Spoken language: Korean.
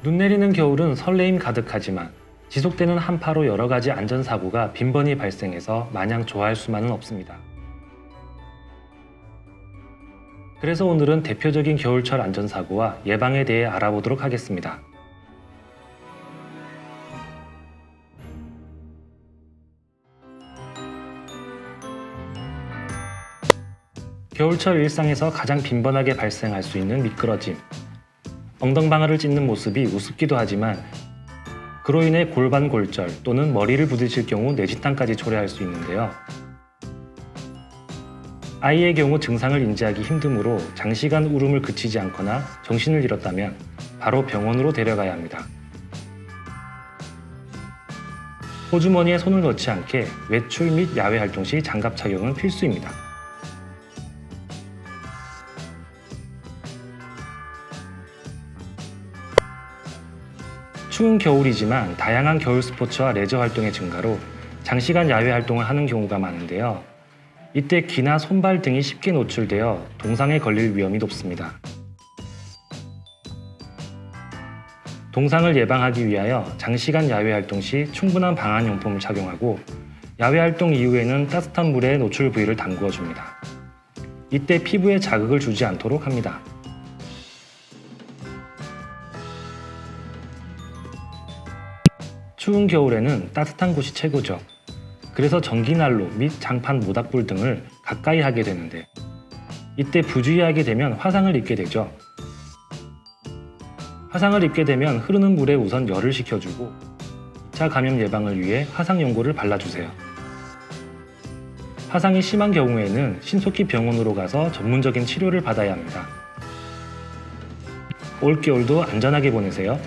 눈 내리는 겨울은 설레임 가득하지만 지속되는 한파로 여러 가지 안전사고가 빈번히 발생해서 마냥 좋아할 수만은 없습니다. 그래서 오늘은 대표적인 겨울철 안전사고와 예방에 대해 알아보도록 하겠습니다. 겨울철 일상에서 가장 빈번하게 발생할 수 있는 미끄러짐. 엉덩방아를 찢는 모습이 우습기도 하지만 그로 인해 골반 골절 또는 머리를 부딪힐 경우 뇌진탕까지 초래할 수 있는데요. 아이의 경우 증상을 인지하기 힘드므로 장시간 울음을 그치지 않거나 정신을 잃었다면 바로 병원으로 데려가야 합니다. 호주머니에 손을 넣지 않게 외출 및 야외 활동 시 장갑 착용은 필수입니다. 추운 겨울이지만 다양한 겨울 스포츠와 레저 활동의 증가로 장시간 야외 활동을 하는 경우가 많은데요. 이때 귀나 손발 등이 쉽게 노출되어 동상에 걸릴 위험이 높습니다. 동상을 예방하기 위하여 장시간 야외 활동 시 충분한 방한 용품을 착용하고 야외 활동 이후에는 따뜻한 물에 노출 부위를 담그어 줍니다. 이때 피부에 자극을 주지 않도록 합니다. 추운 겨울에는 따뜻한 곳이 최고죠. 그래서 전기난로 및 장판 모닥불 등을 가까이 하게 되는데 이때 부주의하게 되면 화상을 입게 되죠. 화상을 입게 되면 흐르는 물에 우선 열을 식혀주고 2차 감염 예방을 위해 화상 연고를 발라주세요. 화상이 심한 경우에는 신속히 병원으로 가서 전문적인 치료를 받아야 합니다. 올겨울도 안전하게 보내세요.